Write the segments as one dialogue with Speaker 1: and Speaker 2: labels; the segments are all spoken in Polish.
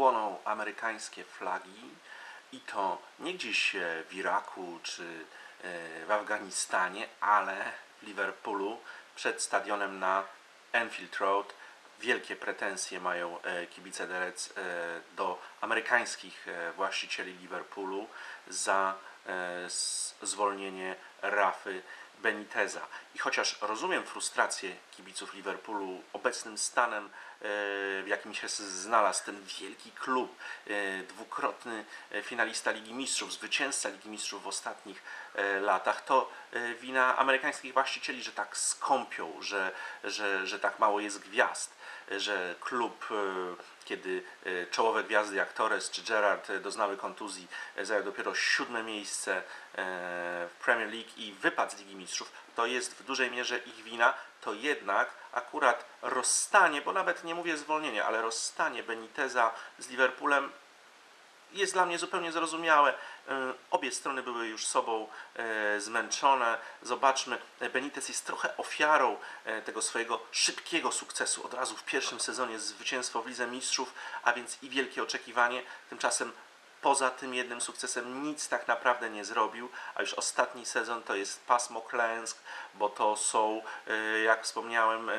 Speaker 1: płoną amerykańskie flagi i to nie gdzieś e, w Iraku czy e, w Afganistanie, ale w Liverpoolu przed stadionem na Enfield Road. Wielkie pretensje mają e, kibice e, do amerykańskich właścicieli Liverpoolu za zwolnienie Rafy Beniteza. I chociaż rozumiem frustrację kibiców Liverpoolu obecnym stanem, e, w jakim się znalazł ten wielki klub, e, dwukrotny e, finalista Ligi Mistrzów, zwycięzca Ligi Mistrzów w ostatnich latach, to wina amerykańskich właścicieli, że tak skąpią, że, że, że tak mało jest gwiazd, że klub, kiedy e, czołowe gwiazdy jak Torres czy Gerrard e, doznały kontuzji, e, zajął dopiero siódme miejsce w Premier League i wypadł z Ligi Mistrzów, to jest w dużej mierze ich wina, to jednak akurat rozstanie, bo nawet nie mówię zwolnienie, ale rozstanie Beniteza z Liverpoolem jest dla mnie zupełnie zrozumiałe. E, Obie strony były już sobą e, zmęczone. Zobaczmy, e, Benitez jest trochę ofiarą tego swojego szybkiego sukcesu. Od razu w pierwszym sezonie zwycięstwo w Lidze Mistrzów, a więc i wielkie oczekiwanie. Tymczasem poza tym jednym sukcesem nic tak naprawdę nie zrobił, a już ostatni sezon to jest pasmo klęsk, bo to są, jak wspomniałem,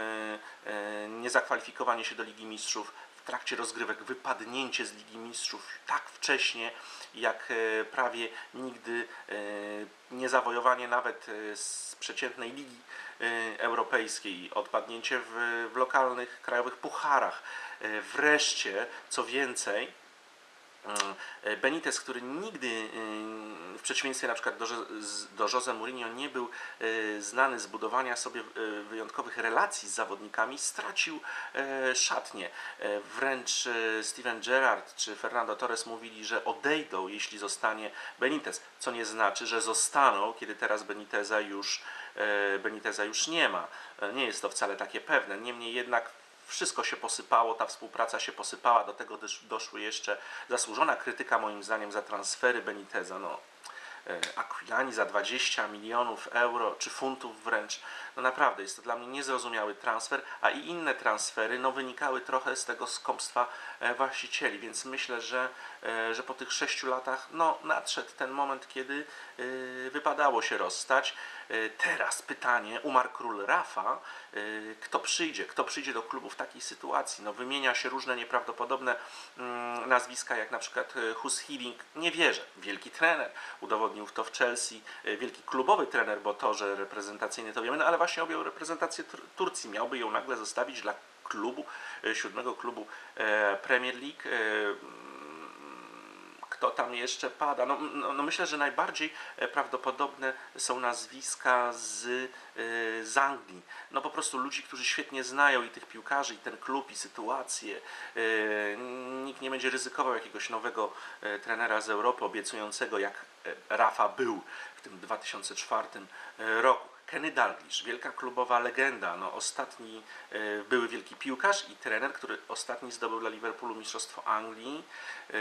Speaker 1: niezakwalifikowanie się do Ligi Mistrzów, w trakcie rozgrywek wypadnięcie z Ligi Mistrzów tak wcześnie, jak e, prawie nigdy e, nie zawojowanie nawet e, z przeciętnej Ligi Europejskiej, odpadnięcie w, w lokalnych, krajowych pucharach. Wreszcie, co więcej, Benitez, który nigdy e, w przeciwieństwie na przykład do, do Jose Mourinho nie był e, znany z budowania sobie e, wyjątkowych relacji z zawodnikami, stracił e, szatnię. E, Wręcz e, Steven Gerrard czy Fernando Torres mówili, że odejdą, jeśli zostanie Benitez, co nie znaczy, że zostaną, kiedy teraz Beniteza już, e, Beniteza już nie ma. E, Nie jest to wcale takie pewne. Niemniej jednak wszystko się posypało, ta współpraca się posypała, do tego dosz, doszły jeszcze zasłużona krytyka moim zdaniem za transfery Beniteza, no Aquilani za 20 milionów euro czy funtów wręcz. No naprawdę jest to dla mnie niezrozumiały transfer, a i inne transfery no, wynikały trochę z tego skąpstwa e, właścicieli, więc myślę, że, e, że po tych sześciu latach no, nadszedł ten moment, kiedy e, wypadało się rozstać. E, Teraz pytanie, umarł król Rafa, e, kto przyjdzie, kto przyjdzie do klubu w takiej sytuacji? No, wymienia się różne nieprawdopodobne mm, nazwiska, jak na przykład e, Hus Hiddink. Nie wierzę. Wielki trener, udowodnił to w Chelsea, e, wielki klubowy trener, bo to, że reprezentacyjny to wiemy, no ale właśnie objął reprezentację Tur- Turcji. Miałby ją nagle zostawić dla klubu, e, siódmego klubu e, Premier League. Kto tam jeszcze pada. No, no, no myślę, że najbardziej e, prawdopodobne są nazwiska z, e, z Anglii. No po prostu ludzi, którzy świetnie znają i tych piłkarzy, i ten klub, i sytuację. E, Nikt nie będzie ryzykował jakiegoś nowego trenera z Europy, obiecującego jak Rafa był w tym 2004 roku. Kenny Dalglish, wielka klubowa legenda, no ostatni e, były wielki piłkarz i trener, który ostatni zdobył dla Liverpoolu Mistrzostwo Anglii, e,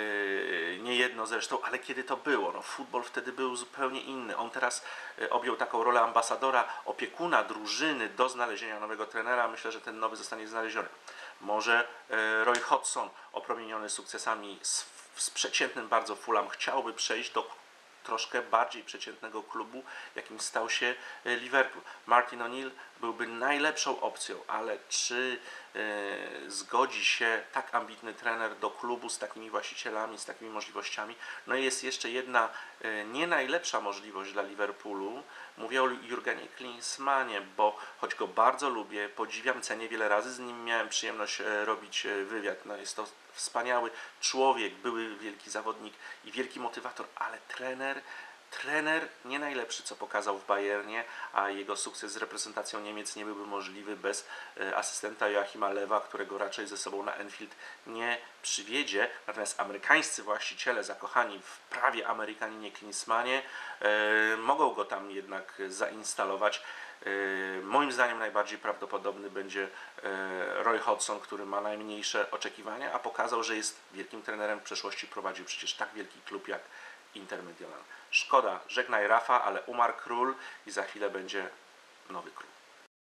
Speaker 1: nie jedno zresztą, ale kiedy to było? No, futbol wtedy był zupełnie inny. On teraz e, objął taką rolę ambasadora, opiekuna drużyny do znalezienia nowego trenera. Myślę, że ten nowy zostanie znaleziony. Może e, Roy Hodgson, opromieniony sukcesami z, przeciętnym bardzo Fulham, chciałby przejść do troszkę bardziej przeciętnego klubu, jakim stał się e, Liverpool. Martin O'Neill byłby najlepszą opcją, ale czy zgodzi się tak ambitny trener do klubu z takimi właścicielami, z takimi możliwościami? No i jest jeszcze jedna e, nie najlepsza możliwość dla Liverpoolu. Mówię o Jurgenie Klinsmanie, bo choć go bardzo lubię, podziwiam, cenię wiele razy, z nim miałem przyjemność e, robić e, wywiad. No jest to wspaniały człowiek, były wielki zawodnik i wielki motywator, ale trener, trener nie najlepszy, co pokazał w Bayernie, a jego sukces z reprezentacją Niemiec nie byłby możliwy bez e, asystenta Joachima Lewa, którego raczej ze sobą na Enfield nie przywiedzie. Natomiast amerykańscy właściciele zakochani w prawie Amerykaninie Klinsmanie e, mogą go tam jednak zainstalować. E, Moim zdaniem najbardziej prawdopodobny będzie Roy Hodgson, który ma najmniejsze oczekiwania, a pokazał, że jest wielkim trenerem w przeszłości. Prowadził przecież tak wielki klub jak Inter. Szkoda, żegnaj Rafa, ale umarł król i za chwilę będzie nowy król.